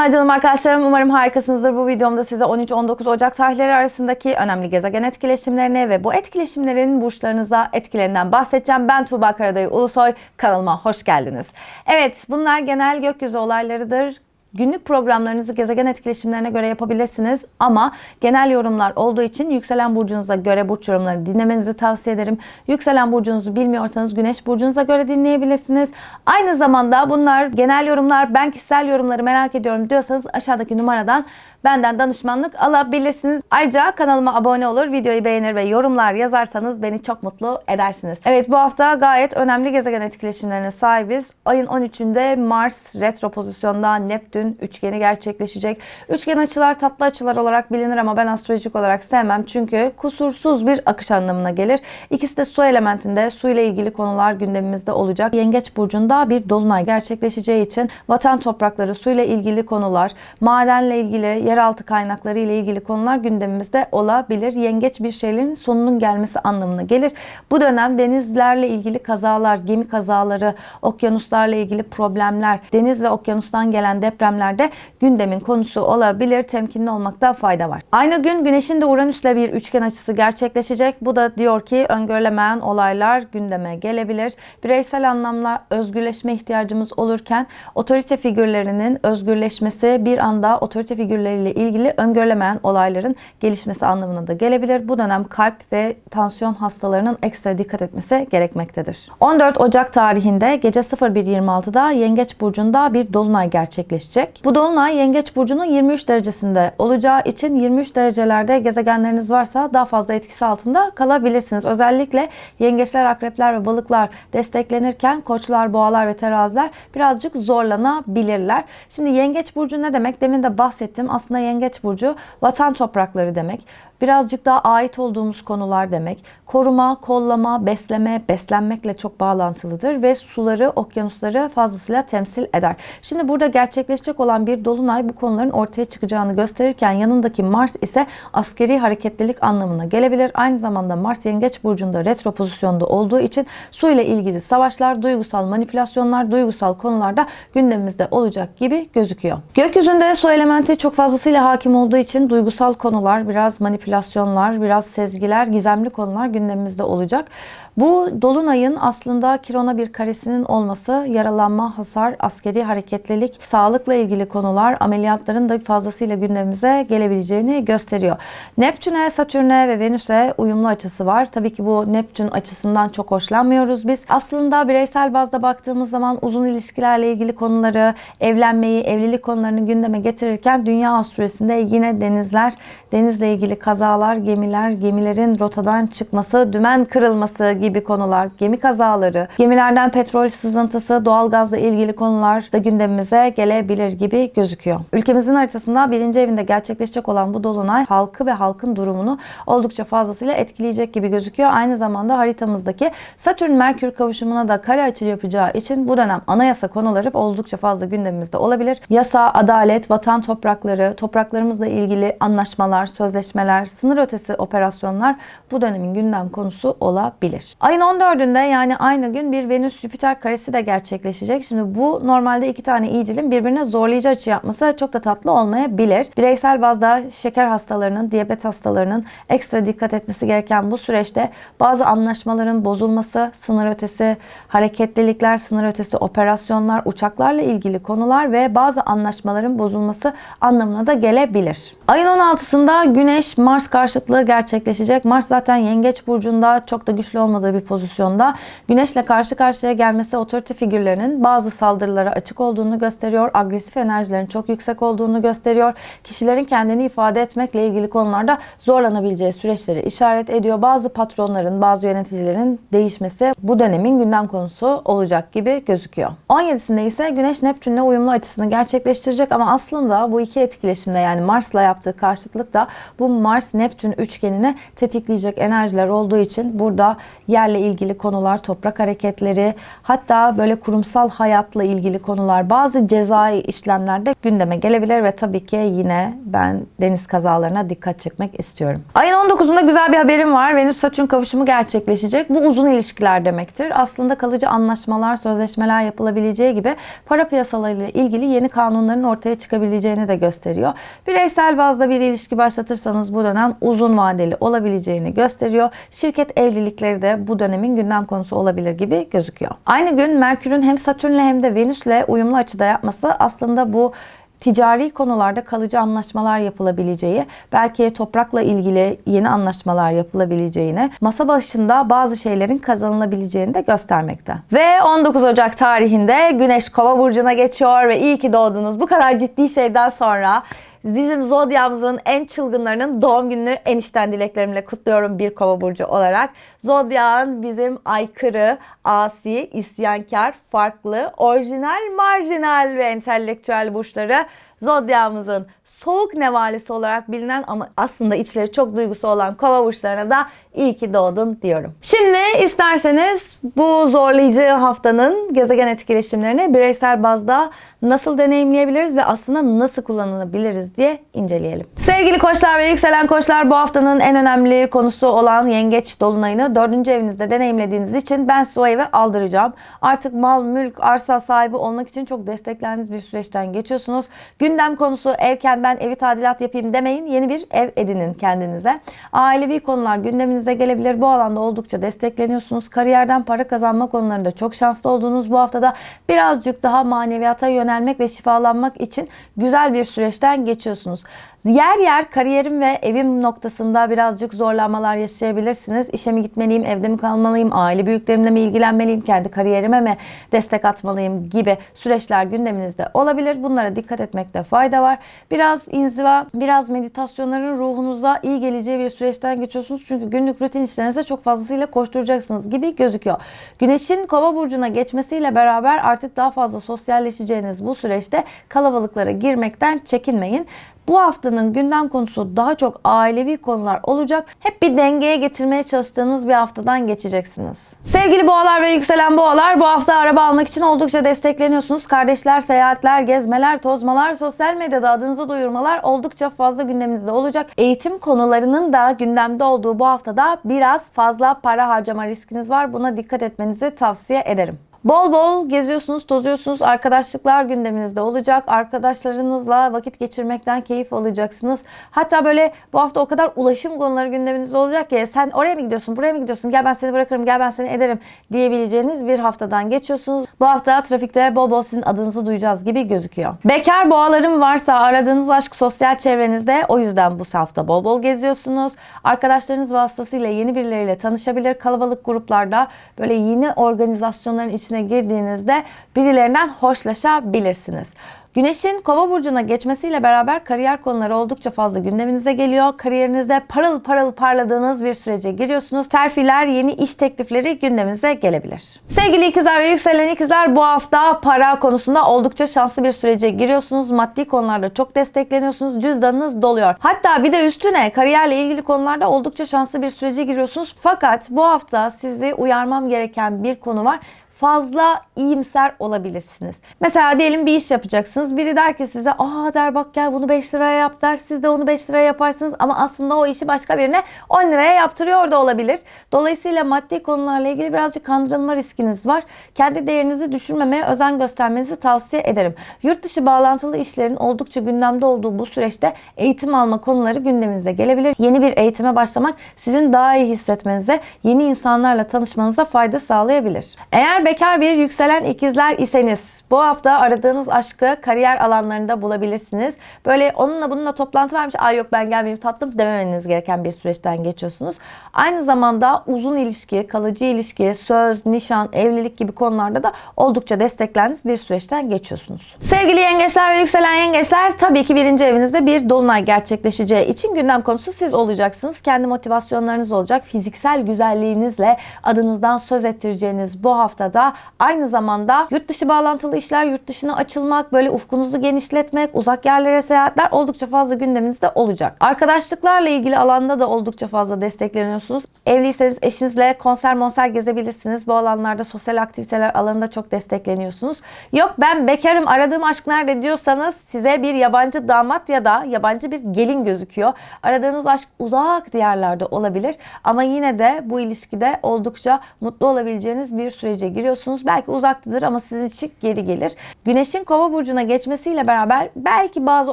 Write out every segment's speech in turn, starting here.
Selamlar canım arkadaşlarım. Umarım harikasınızdır. Bu videomda size 13-19 Ocak tarihleri arasındaki önemli gezegen etkileşimlerini ve bu etkileşimlerin burçlarınıza etkilerinden bahsedeceğim. Ben Tuğba Karadayı Ulusoy. Kanalıma hoş geldiniz. Evet bunlar genel gökyüzü olaylarıdır. Günlük programlarınızı gezegen etkileşimlerine göre yapabilirsiniz ama genel yorumlar olduğu için yükselen burcunuza göre burç yorumları dinlemenizi tavsiye ederim. Yükselen burcunuzu bilmiyorsanız güneş burcunuza göre dinleyebilirsiniz. Aynı zamanda bunlar genel yorumlar, ben kişisel yorumları merak ediyorum diyorsanız aşağıdaki numaradan benden danışmanlık alabilirsiniz. Ayrıca kanalıma abone olur, videoyu beğenir ve yorumlar yazarsanız beni çok mutlu edersiniz. Evet bu hafta gayet önemli gezegen etkileşimlerine sahibiz. Ayın 13'ünde Mars retro pozisyonda Neptün üçgeni gerçekleşecek. Üçgen açılar tatlı açılar olarak bilinir ama ben astrolojik olarak sevmem. Çünkü kusursuz bir akış anlamına gelir. İkisi de su elementinde su ile ilgili konular gündemimizde olacak. Yengeç burcunda bir dolunay gerçekleşeceği için vatan toprakları, su ile ilgili konular, madenle ilgili, yeraltı kaynakları ile ilgili konular gündemimizde olabilir. Yengeç bir şeylerin sonunun gelmesi anlamına gelir. Bu dönem denizlerle ilgili kazalar, gemi kazaları, okyanuslarla ilgili problemler, deniz ve okyanustan gelen depremlerde gündemin konusu olabilir. Temkinli olmakta fayda var. Aynı gün Güneş'in de Uranüs'le bir üçgen açısı gerçekleşecek. Bu da diyor ki öngörülemeyen olaylar gündeme gelebilir. Bireysel anlamda özgürleşme ihtiyacımız olurken otorite figürlerinin özgürleşmesi bir anda otorite figürleriyle ilgili öngörülemeyen olayların gelişmesi anlamına da gelebilir. Bu dönem kalp ve tansiyon hastalarının ekstra dikkat etmesi gerekmektedir. 14 Ocak tarihinde gece 01.26'da Yengeç Burcu'nda bir dolunay gerçekleşecek. Bu dolunay Yengeç Burcu'nun 23 derecesinde olacağı için 23 derecelerde gezegenleriniz varsa daha fazla etkisi altında kalabilirsiniz. Özellikle yengeçler, akrepler ve balıklar desteklenirken koçlar, boğalar ve teraziler birazcık zorlanabilirler. Şimdi Yengeç Burcu ne demek? Demin de bahsettim. Aslında Yengeç Burcu vatan toprakları demek. Birazcık daha ait olduğumuz konular demek. Koruma, kollama, besleme, beslenmekle çok bağlantılıdır ve suları, okyanusları fazlasıyla temsil eder. Şimdi burada gerçekleşecek olan bir dolunay bu konuların ortaya çıkacağını gösterirken yanındaki Mars ise askeri hareketlilik anlamına gelebilir. Aynı zamanda Mars Yengeç burcunda retro pozisyonda olduğu için su ile ilgili savaşlar, duygusal manipülasyonlar, duygusal konularda gündemimizde olacak gibi gözüküyor. Gökyüzünde su elementi çok fazlasıyla hakim olduğu için duygusal konular, biraz manipülasyonlar, biraz sezgiler, gizemli konular gündemimizde olacak. Bu dolunayın aslında Kiron'a bir karesinin olması, yaralanma, hasar, askeri hareketlilik, sağlıkla ilgili konular, ameliyatların da fazlasıyla gündemimize gelebileceğini gösteriyor. Neptün'e, Satürn'e ve Venüs'e uyumlu açısı var. Tabii ki bu Neptün açısından çok hoşlanmıyoruz biz. Aslında bireysel bazda baktığımız zaman uzun ilişkilerle ilgili konuları, evlenmeyi, evlilik konularını gündeme getirirken Dünya Astrolojisi'nde yine denizler, denizle ilgili kazalar, gemiler, gemilerin rotadan çıkması, dümen kırılması gibi konular, gemi kazaları, gemilerden petrol sızıntısı, doğalgazla ilgili konular da gündemimize gelebilir gibi gözüküyor. Ülkemizin haritasında birinci evinde gerçekleşecek olan bu dolunay halkı ve halkın durumunu oldukça fazlasıyla etkileyecek gibi gözüküyor. Aynı zamanda haritamızdaki Satürn-Merkür kavuşumuna da kare açı yapacağı için bu dönem anayasa konuları oldukça fazla gündemimizde olabilir. Yasa, adalet, vatan toprakları, topraklarımızla ilgili anlaşmalar, sözleşmeler, sınır ötesi operasyonlar bu dönemin gündem konusu olabilir. Ayın 14'ünde yani aynı gün bir Venüs-Jüpiter karesi de gerçekleşecek. Şimdi bu normalde iki tane iyicilin birbirine zorlayıcı açı yapması çok da tatlı olmayabilir. Bireysel bazda şeker hastalarının, diyabet hastalarının ekstra dikkat etmesi gereken bu süreçte bazı anlaşmaların bozulması, sınır ötesi hareketlilikler, sınır ötesi operasyonlar, uçaklarla ilgili konular ve bazı anlaşmaların bozulması anlamına da gelebilir. Ayın 16'sında Güneş Mars karşıtlığı gerçekleşecek. Mars zaten Yengeç burcunda çok da güçlü olmadığı bir pozisyonda. Güneşle karşı karşıya gelmesi otorite figürlerinin bazı saldırılara açık olduğunu gösteriyor. Agresif enerjilerin çok yüksek olduğunu gösteriyor. Kişilerin kendini ifade etmekle ilgili konularda zorlanabileceği süreçleri işaret ediyor. Bazı patronların, bazı yöneticilerin değişmesi bu dönemin gündem konusu olacak gibi gözüküyor. 17'sinde ise Güneş Neptün'le uyumlu açısını gerçekleştirecek ama aslında bu iki etkileşimde yani Mars'la yaptığı karşıtlık da bu Mars-Neptün üçgenini tetikleyecek enerjiler olduğu için burada yerle ilgili konular, toprak hareketleri, hatta böyle kurumsal hayatla ilgili konular, bazı cezai işlemlerde gündeme gelebilir ve tabii ki yine ben deniz kazalarına dikkat çekmek istiyorum. Ayın 19'unda güzel bir haberim var. Venüs Satürn kavuşumu gerçekleşecek. Bu uzun ilişkiler demektir. Aslında kalıcı anlaşmalar, sözleşmeler yapılabileceği gibi para piyasalarıyla ilgili yeni kanunların ortaya çıkabileceğini de gösteriyor. Bireysel bazda bir ilişki başlatırsanız bu dönem uzun vadeli olabileceğini gösteriyor. Şirket evlilikleri de bu dönemin gündem konusu olabilir gibi gözüküyor. Aynı gün Merkür'ün hem Satürn'le hem de Venüs'le uyumlu açıda yapması aslında bu ticari konularda kalıcı anlaşmalar yapılabileceği, belki toprakla ilgili yeni anlaşmalar yapılabileceğini, masa başında bazı şeylerin kazanılabileceğini de göstermekte. Ve 19 Ocak tarihinde Güneş Kova burcuna geçiyor ve iyi ki doğdunuz. Bu kadar ciddi şeyden sonra Bizim Zodya'mızın en çılgınlarının doğum gününü enişten dileklerimle kutluyorum bir kova burcu olarak. Zodya'nın bizim aykırı, asi, isyankar, farklı, orijinal, marjinal ve entelektüel burçları Zodya'mızın soğuk nevalisi olarak bilinen ama aslında içleri çok duygusu olan kova burçlarına da iyi ki doğdun diyorum. Şimdi isterseniz bu zorlayıcı haftanın gezegen etkileşimlerini bireysel bazda nasıl deneyimleyebiliriz ve aslında nasıl kullanılabiliriz diye inceleyelim. Sevgili koçlar ve yükselen koçlar bu haftanın en önemli konusu olan yengeç dolunayını dördüncü evinizde deneyimlediğiniz için ben size o eve aldıracağım. Artık mal, mülk, arsa sahibi olmak için çok desteklendiğiniz bir süreçten geçiyorsunuz. Gündem konusu evken ben evi tadilat yapayım demeyin. Yeni bir ev edinin kendinize. Ailevi konular gündeminize gelebilir. Bu alanda oldukça destekleniyorsunuz. Kariyerden para kazanma konularında çok şanslı olduğunuz bu haftada birazcık daha maneviyata yönelmek ve şifalanmak için güzel bir süreçten geçiyorsunuz. Yer yer kariyerim ve evim noktasında birazcık zorlanmalar yaşayabilirsiniz. İşe mi gitmeliyim, evde mi kalmalıyım, aile büyüklerimle mi ilgilenmeliyim, kendi kariyerime mi destek atmalıyım gibi süreçler gündeminizde olabilir. Bunlara dikkat etmekte fayda var. Biraz inziva, biraz meditasyonların ruhunuza iyi geleceği bir süreçten geçiyorsunuz. Çünkü günlük rutin işlerinize çok fazlasıyla koşturacaksınız gibi gözüküyor. Güneşin kova burcuna geçmesiyle beraber artık daha fazla sosyalleşeceğiniz bu süreçte kalabalıklara girmekten çekinmeyin. Bu haftanın gündem konusu daha çok ailevi konular olacak. Hep bir dengeye getirmeye çalıştığınız bir haftadan geçeceksiniz. Sevgili boğalar ve yükselen boğalar bu hafta araba almak için oldukça destekleniyorsunuz. Kardeşler, seyahatler, gezmeler, tozmalar, sosyal medyada adınızı duyurmalar oldukça fazla gündeminizde olacak. Eğitim konularının da gündemde olduğu bu haftada biraz fazla para harcama riskiniz var. Buna dikkat etmenizi tavsiye ederim. Bol bol geziyorsunuz, tozuyorsunuz. Arkadaşlıklar gündeminizde olacak. Arkadaşlarınızla vakit geçirmekten keyif alacaksınız. Hatta böyle bu hafta o kadar ulaşım konuları gündeminizde olacak ki sen oraya mı gidiyorsun, buraya mı gidiyorsun? Gel ben seni bırakırım, gel ben seni ederim diyebileceğiniz bir haftadan geçiyorsunuz. Bu hafta trafikte bol bol sizin adınızı duyacağız gibi gözüküyor. Bekar boğalarım varsa aradığınız aşk sosyal çevrenizde. O yüzden bu hafta bol bol geziyorsunuz. Arkadaşlarınız vasıtasıyla yeni birileriyle tanışabilir. Kalabalık gruplarda böyle yeni organizasyonların içine girdiğinizde birilerinden hoşlaşabilirsiniz. Güneşin kova burcuna geçmesiyle beraber kariyer konuları oldukça fazla gündeminize geliyor. Kariyerinizde parıl parıl parladığınız bir sürece giriyorsunuz. Terfiler, yeni iş teklifleri gündeminize gelebilir. Sevgili ikizler ve yükselen ikizler bu hafta para konusunda oldukça şanslı bir sürece giriyorsunuz. Maddi konularda çok destekleniyorsunuz. Cüzdanınız doluyor. Hatta bir de üstüne kariyerle ilgili konularda oldukça şanslı bir sürece giriyorsunuz. Fakat bu hafta sizi uyarmam gereken bir konu var fazla iyimser olabilirsiniz. Mesela diyelim bir iş yapacaksınız. Biri der ki size aa der bak gel bunu 5 liraya yap der. Siz de onu 5 liraya yaparsınız ama aslında o işi başka birine 10 liraya yaptırıyor da olabilir. Dolayısıyla maddi konularla ilgili birazcık kandırılma riskiniz var. Kendi değerinizi düşürmemeye özen göstermenizi tavsiye ederim. Yurt dışı bağlantılı işlerin oldukça gündemde olduğu bu süreçte eğitim alma konuları gündeminize gelebilir. Yeni bir eğitime başlamak sizin daha iyi hissetmenize, yeni insanlarla tanışmanıza fayda sağlayabilir. Eğer bekar bir yükselen ikizler iseniz bu hafta aradığınız aşkı kariyer alanlarında bulabilirsiniz. Böyle onunla bununla toplantı varmış. Ay yok ben gelmeyeyim tatlım dememeniz gereken bir süreçten geçiyorsunuz. Aynı zamanda uzun ilişki, kalıcı ilişki, söz, nişan, evlilik gibi konularda da oldukça desteklendiğiniz bir süreçten geçiyorsunuz. Sevgili yengeçler ve yükselen yengeçler tabii ki birinci evinizde bir dolunay gerçekleşeceği için gündem konusu siz olacaksınız. Kendi motivasyonlarınız olacak. Fiziksel güzelliğinizle adınızdan söz ettireceğiniz bu haftada oldukça. Aynı zamanda yurt dışı bağlantılı işler, yurt dışına açılmak, böyle ufkunuzu genişletmek, uzak yerlere seyahatler oldukça fazla gündeminizde olacak. Arkadaşlıklarla ilgili alanda da oldukça fazla destekleniyorsunuz. Evliyseniz eşinizle konser monser gezebilirsiniz. Bu alanlarda sosyal aktiviteler alanında çok destekleniyorsunuz. Yok ben bekarım aradığım aşk nerede diyorsanız size bir yabancı damat ya da yabancı bir gelin gözüküyor. Aradığınız aşk uzak diyarlarda olabilir ama yine de bu ilişkide oldukça mutlu olabileceğiniz bir sürece giriyorsunuz. Belki uzaktadır ama sizin için geri gelir. Güneşin kova burcuna geçmesiyle beraber belki bazı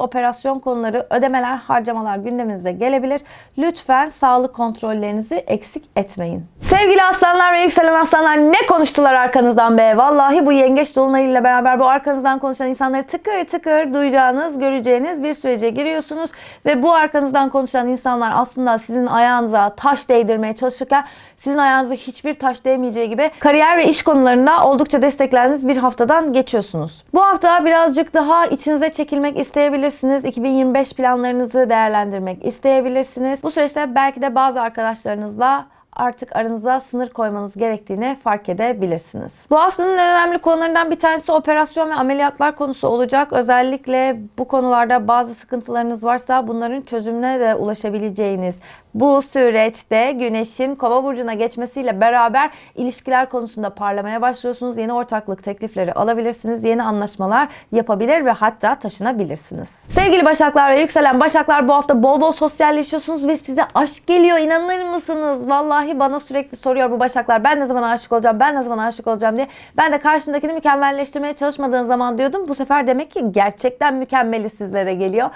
operasyon konuları, ödemeler, harcamalar gündeminize gelebilir. Lütfen sağlık kontrollerinizi eksik etmeyin. Sevgili aslanlar ve yükselen aslanlar ne konuştular arkanızdan be? Vallahi bu yengeç dolunayıyla beraber bu arkanızdan konuşan insanları tıkır tıkır duyacağınız, göreceğiniz bir sürece giriyorsunuz. Ve bu arkanızdan konuşan insanlar aslında sizin ayağınıza taş değdirmeye çalışırken sizin ayağınıza hiçbir taş değmeyeceği gibi kariyer ve iş konularında oldukça desteklendiğiniz bir haftadan geçiyorsunuz. Bu hafta birazcık daha içinize çekilmek isteyebilirsiniz. 2025 planlarınızı değerlendirmek isteyebilirsiniz. Bu süreçte belki de bazı arkadaşlarınızla artık aranıza sınır koymanız gerektiğini fark edebilirsiniz. Bu haftanın en önemli konularından bir tanesi operasyon ve ameliyatlar konusu olacak. Özellikle bu konularda bazı sıkıntılarınız varsa bunların çözümüne de ulaşabileceğiniz bu süreçte Güneş'in Kova burcuna geçmesiyle beraber ilişkiler konusunda parlamaya başlıyorsunuz. Yeni ortaklık teklifleri alabilirsiniz. Yeni anlaşmalar yapabilir ve hatta taşınabilirsiniz. Sevgili Başaklar ve yükselen Başaklar bu hafta bol bol sosyalleşiyorsunuz ve size aşk geliyor. İnanır mısınız? Vallahi bana sürekli soruyor bu Başaklar. Ben ne zaman aşık olacağım? Ben ne zaman aşık olacağım diye. Ben de karşındakini mükemmelleştirmeye çalışmadığın zaman diyordum. Bu sefer demek ki gerçekten mükemmeli sizlere geliyor.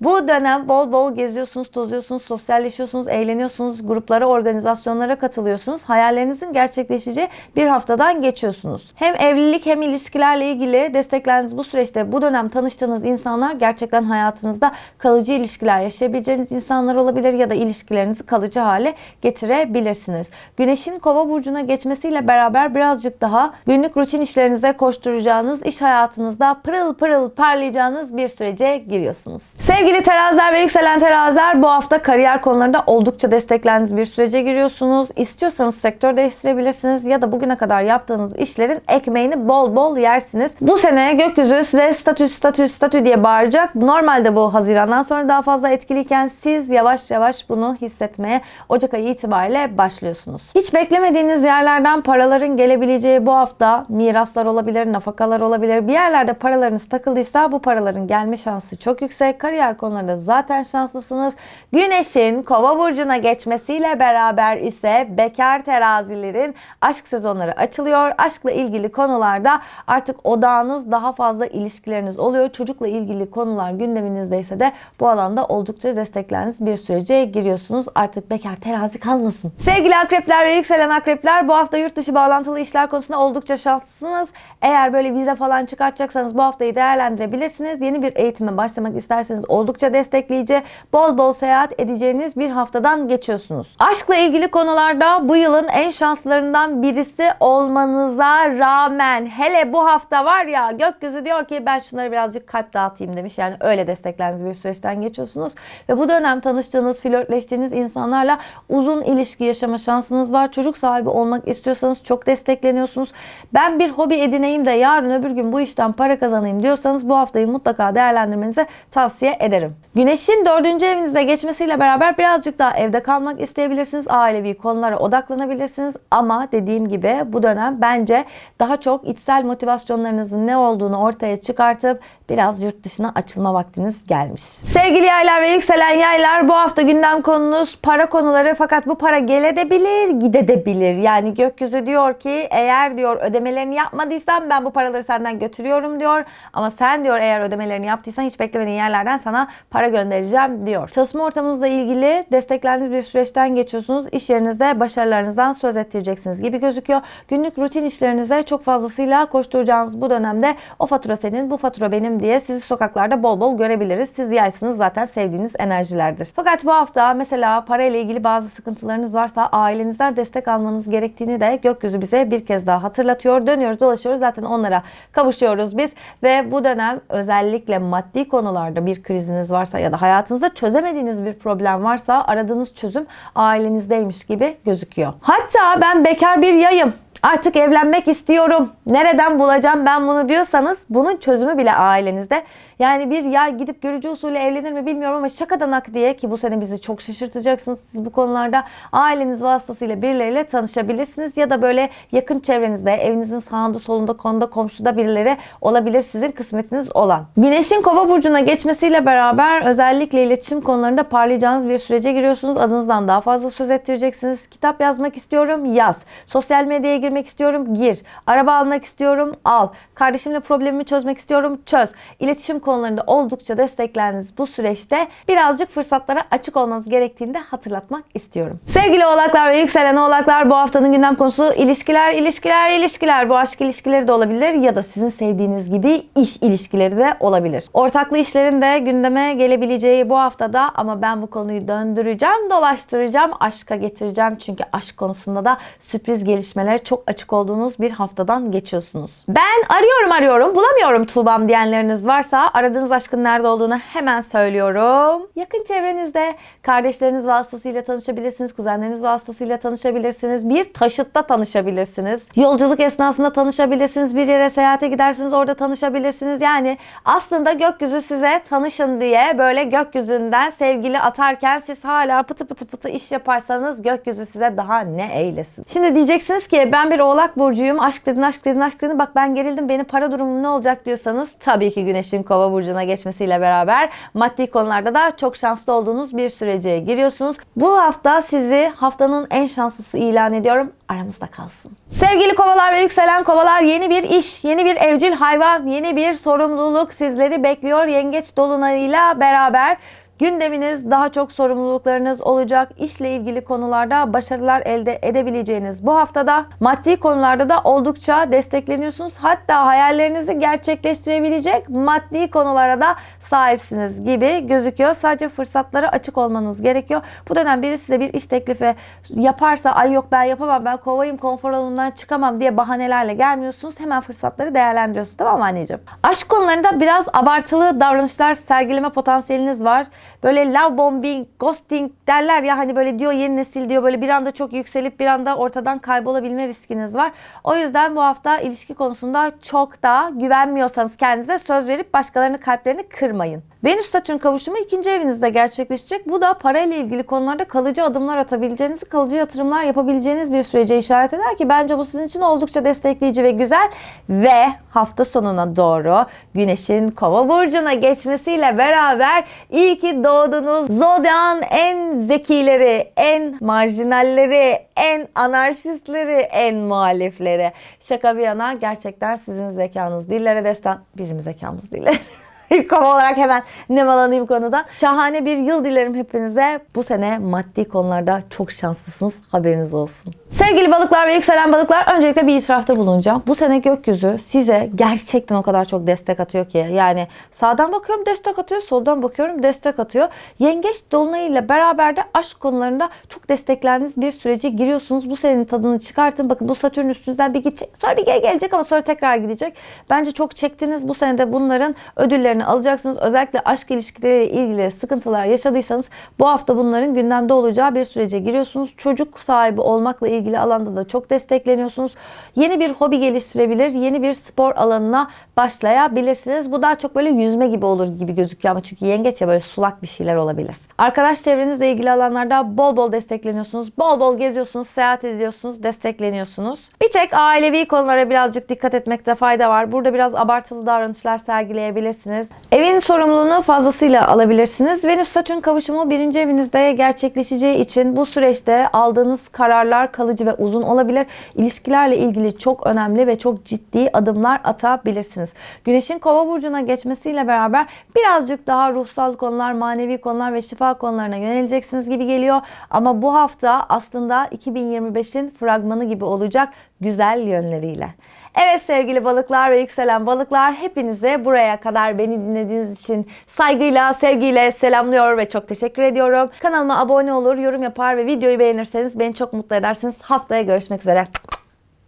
Bu dönem bol bol geziyorsunuz, tozuyorsunuz, sosyalleşiyorsunuz, eğleniyorsunuz, gruplara, organizasyonlara katılıyorsunuz. Hayallerinizin gerçekleşeceği bir haftadan geçiyorsunuz. Hem evlilik hem ilişkilerle ilgili desteklendiğiniz bu süreçte bu dönem tanıştığınız insanlar gerçekten hayatınızda kalıcı ilişkiler yaşayabileceğiniz insanlar olabilir ya da ilişkilerinizi kalıcı hale getirebilirsiniz. Güneşin kova burcuna geçmesiyle beraber birazcık daha günlük rutin işlerinize koşturacağınız, iş hayatınızda pırıl pırıl parlayacağınız bir sürece giriyorsunuz. Sevgili teraziler ve yükselen teraziler bu hafta kariyer konularında oldukça desteklendiğiniz bir sürece giriyorsunuz. İstiyorsanız sektör değiştirebilirsiniz ya da bugüne kadar yaptığınız işlerin ekmeğini bol bol yersiniz. Bu sene gökyüzü size statü statü statü diye bağıracak. Normalde bu Haziran'dan sonra daha fazla etkiliyken siz yavaş yavaş bunu hissetmeye Ocak ayı itibariyle başlıyorsunuz. Hiç beklemediğiniz yerlerden paraların gelebileceği bu hafta miraslar olabilir, nafakalar olabilir. Bir yerlerde paralarınız takıldıysa bu paraların gelme şansı çok yüksek. Kariyer konularında zaten şanslısınız. Güneşin kova burcuna geçmesiyle beraber ise bekar terazilerin aşk sezonları açılıyor. Aşkla ilgili konularda artık odağınız daha fazla ilişkileriniz oluyor. Çocukla ilgili konular gündeminizdeyse de bu alanda oldukça desteklendiğiniz bir sürece giriyorsunuz. Artık bekar terazi kalmasın. Sevgili akrepler ve yükselen akrepler bu hafta yurt dışı bağlantılı işler konusunda oldukça şanslısınız. Eğer böyle vize falan çıkartacaksanız bu haftayı değerlendirebilirsiniz. Yeni bir eğitime başlamak isterseniz oldukça destekleyici, bol bol seyahat edeceğiniz bir haftadan geçiyorsunuz. Aşkla ilgili konularda bu yılın en şanslarından birisi olmanıza rağmen hele bu hafta var ya gökyüzü diyor ki ben şunları birazcık kalp dağıtayım demiş. Yani öyle desteklendiğiniz bir süreçten geçiyorsunuz. Ve bu dönem tanıştığınız, flörtleştiğiniz insanlarla uzun ilişki yaşama şansınız var. Çocuk sahibi olmak istiyorsanız çok destekleniyorsunuz. Ben bir hobi edineyim de yarın öbür gün bu işten para kazanayım diyorsanız bu haftayı mutlaka değerlendirmenizi tavsiye ederim. Güneşin dördüncü evinize geçmesiyle beraber birazcık daha evde kalmak isteyebilirsiniz. Ailevi konulara odaklanabilirsiniz. Ama dediğim gibi bu dönem bence daha çok içsel motivasyonlarınızın ne olduğunu ortaya çıkartıp biraz yurt dışına açılma vaktiniz gelmiş. Sevgili yaylar ve yükselen yaylar bu hafta gündem konunuz para konuları fakat bu para gelebilir gidebilir. Yani gökyüzü diyor ki eğer diyor ödemelerini yapmadıysan ben bu paraları senden götürüyorum diyor. Ama sen diyor eğer ödemelerini yaptıysan hiç beklemediğin yerlerden sana para göndereceğim diyor. Çalışma ortamınızla ilgili desteklendiğiniz bir süreçten geçiyorsunuz. İş yerinizde başarılarınızdan söz ettireceksiniz gibi gözüküyor. Günlük rutin işlerinize çok fazlasıyla koşturacağınız bu dönemde o fatura senin bu fatura benim diye sizi sokaklarda bol bol görebiliriz. Siz yaysınız zaten sevdiğiniz enerjilerdir. Fakat bu hafta mesela parayla ilgili bazı sıkıntılarınız varsa ailenizden destek almanız gerektiğini de gökyüzü bize bir kez daha hatırlatıyor. Dönüyoruz dolaşıyoruz zaten onlara kavuşuyoruz biz ve bu dönem özellikle maddi konularda bir kriziniz derdiniz varsa ya da hayatınızda çözemediğiniz bir problem varsa aradığınız çözüm ailenizdeymiş gibi gözüküyor. Hatta ben bekar bir yayım. Artık evlenmek istiyorum. Nereden bulacağım ben bunu diyorsanız bunun çözümü bile ailenizde. Yani bir yay gidip görücü usulü evlenir mi bilmiyorum ama şakadan ak diye ki bu sene bizi çok şaşırtacaksınız siz bu konularda aileniz vasıtasıyla birileriyle tanışabilirsiniz ya da böyle yakın çevrenizde evinizin sağında solunda konuda komşuda birileri olabilir sizin kısmetiniz olan. Güneşin kova burcuna geçmesiyle beraber özellikle iletişim konularında parlayacağınız bir sürece giriyorsunuz. Adınızdan daha fazla söz ettireceksiniz. Kitap yazmak istiyorum yaz. Sosyal medyaya girmek istiyorum gir. Araba almak istiyorum al. Kardeşimle problemimi çözmek istiyorum çöz. İletişim konularında oldukça desteklendiğiniz bu süreçte birazcık fırsatlara açık olmanız gerektiğini de hatırlatmak istiyorum. Sevgili oğlaklar ve yükselen oğlaklar bu haftanın gündem konusu ilişkiler, ilişkiler, ilişkiler. Bu aşk ilişkileri de olabilir ya da sizin sevdiğiniz gibi iş ilişkileri de olabilir. Ortaklı işlerin de gündeme gelebileceği bu haftada ama ben bu konuyu döndüreceğim, dolaştıracağım, aşka getireceğim. Çünkü aşk konusunda da sürpriz gelişmelere çok açık olduğunuz bir haftadan geçiyorsunuz. Ben arıyorum arıyorum bulamıyorum Tuğba'm diyenleriniz varsa aradığınız aşkın nerede olduğunu hemen söylüyorum. Yakın çevrenizde kardeşleriniz vasıtasıyla tanışabilirsiniz, kuzenleriniz vasıtasıyla tanışabilirsiniz, bir taşıtta tanışabilirsiniz, yolculuk esnasında tanışabilirsiniz, bir yere seyahate gidersiniz orada tanışabilirsiniz. Yani aslında gökyüzü size tanışın diye böyle gökyüzünden sevgili atarken siz hala pıtı pıtı pıtı iş yaparsanız gökyüzü size daha ne eylesin. Şimdi diyeceksiniz ki ben bir oğlak burcuyum aşk dedin aşk dedin aşk dedin bak ben gerildim benim para durumum ne olacak diyorsanız tabii ki güneşin kova burcuna geçmesiyle beraber maddi konularda da çok şanslı olduğunuz bir sürece giriyorsunuz. Bu hafta sizi haftanın en şanslısı ilan ediyorum. Aramızda kalsın. Sevgili kovalar ve yükselen kovalar yeni bir iş, yeni bir evcil hayvan, yeni bir sorumluluk sizleri bekliyor. Yengeç dolunayıyla beraber Gündeminiz daha çok sorumluluklarınız olacak. İşle ilgili konularda başarılar elde edebileceğiniz bu haftada maddi konularda da oldukça destekleniyorsunuz. Hatta hayallerinizi gerçekleştirebilecek maddi konulara da sahipsiniz gibi gözüküyor. Sadece fırsatlara açık olmanız gerekiyor. Bu dönem biri size bir iş teklifi yaparsa ay yok ben yapamam ben kovayım konfor alanından çıkamam diye bahanelerle gelmiyorsunuz. Hemen fırsatları değerlendiriyorsunuz tamam mı anneciğim? Aşk konularında biraz abartılı davranışlar sergileme potansiyeliniz var. Böyle love bombing, ghosting derler ya hani böyle diyor yeni nesil diyor böyle bir anda çok yükselip bir anda ortadan kaybolabilme riskiniz var. O yüzden bu hafta ilişki konusunda çok da güvenmiyorsanız kendinize söz verip başkalarının kalplerini kırmayın. Venüs Satürn kavuşumu ikinci evinizde gerçekleşecek. Bu da parayla ilgili konularda kalıcı adımlar atabileceğiniz, kalıcı yatırımlar yapabileceğiniz bir sürece işaret eder ki bence bu sizin için oldukça destekleyici ve güzel. Ve hafta sonuna doğru Güneş'in Kova burcuna geçmesiyle beraber iyi ki doğdunuz. Zodyan en zekileri, en marjinalleri, en anarşistleri, en muhalifleri. Şaka bir yana gerçekten sizin zekanız dillere destan, bizim zekamız dillere. İlk konu olarak hemen nemalanayım konudan. Şahane bir yıl dilerim hepinize. Bu sene maddi konularda çok şanslısınız. Haberiniz olsun. Sevgili balıklar ve yükselen balıklar öncelikle bir itirafta bulunacağım. Bu sene gökyüzü size gerçekten o kadar çok destek atıyor ki. Yani sağdan bakıyorum destek atıyor, soldan bakıyorum destek atıyor. Yengeç dolunayıyla beraber de aşk konularında çok desteklendiğiniz bir sürece giriyorsunuz. Bu senenin tadını çıkartın. Bakın bu Satürn üstünüzden bir gidecek. Sonra bir geri gelecek ama sonra tekrar gidecek. Bence çok çektiniz. Bu senede bunların ödüllerini alacaksınız. Özellikle aşk ilişkileriyle ilgili sıkıntılar yaşadıysanız bu hafta bunların gündemde olacağı bir sürece giriyorsunuz. Çocuk sahibi olmakla ilgili alanda da çok destekleniyorsunuz. Yeni bir hobi geliştirebilir, yeni bir spor alanına başlayabilirsiniz. Bu daha çok böyle yüzme gibi olur gibi gözüküyor ama çünkü yengeç ya böyle sulak bir şeyler olabilir. Arkadaş çevrenizle ilgili alanlarda bol bol destekleniyorsunuz. Bol bol geziyorsunuz, seyahat ediyorsunuz, destekleniyorsunuz. Bir tek ailevi konulara birazcık dikkat etmekte fayda var. Burada biraz abartılı davranışlar sergileyebilirsiniz. Evin sorumluluğunu fazlasıyla alabilirsiniz. Venüs Satürn kavuşumu birinci evinizde gerçekleşeceği için bu süreçte aldığınız kararlar kalıcı ve uzun olabilir. İlişkilerle ilgili çok önemli ve çok ciddi adımlar atabilirsiniz. Güneşin kova burcuna geçmesiyle beraber birazcık daha ruhsal konular, manevi konular ve şifa konularına yöneleceksiniz gibi geliyor. Ama bu hafta aslında 2025'in fragmanı gibi olacak güzel yönleriyle. Evet sevgili balıklar ve yükselen balıklar hepinize buraya kadar beni dinlediğiniz için saygıyla, sevgiyle selamlıyor ve çok teşekkür ediyorum. Kanalıma abone olur, yorum yapar ve videoyu beğenirseniz beni çok mutlu edersiniz. Haftaya görüşmek üzere.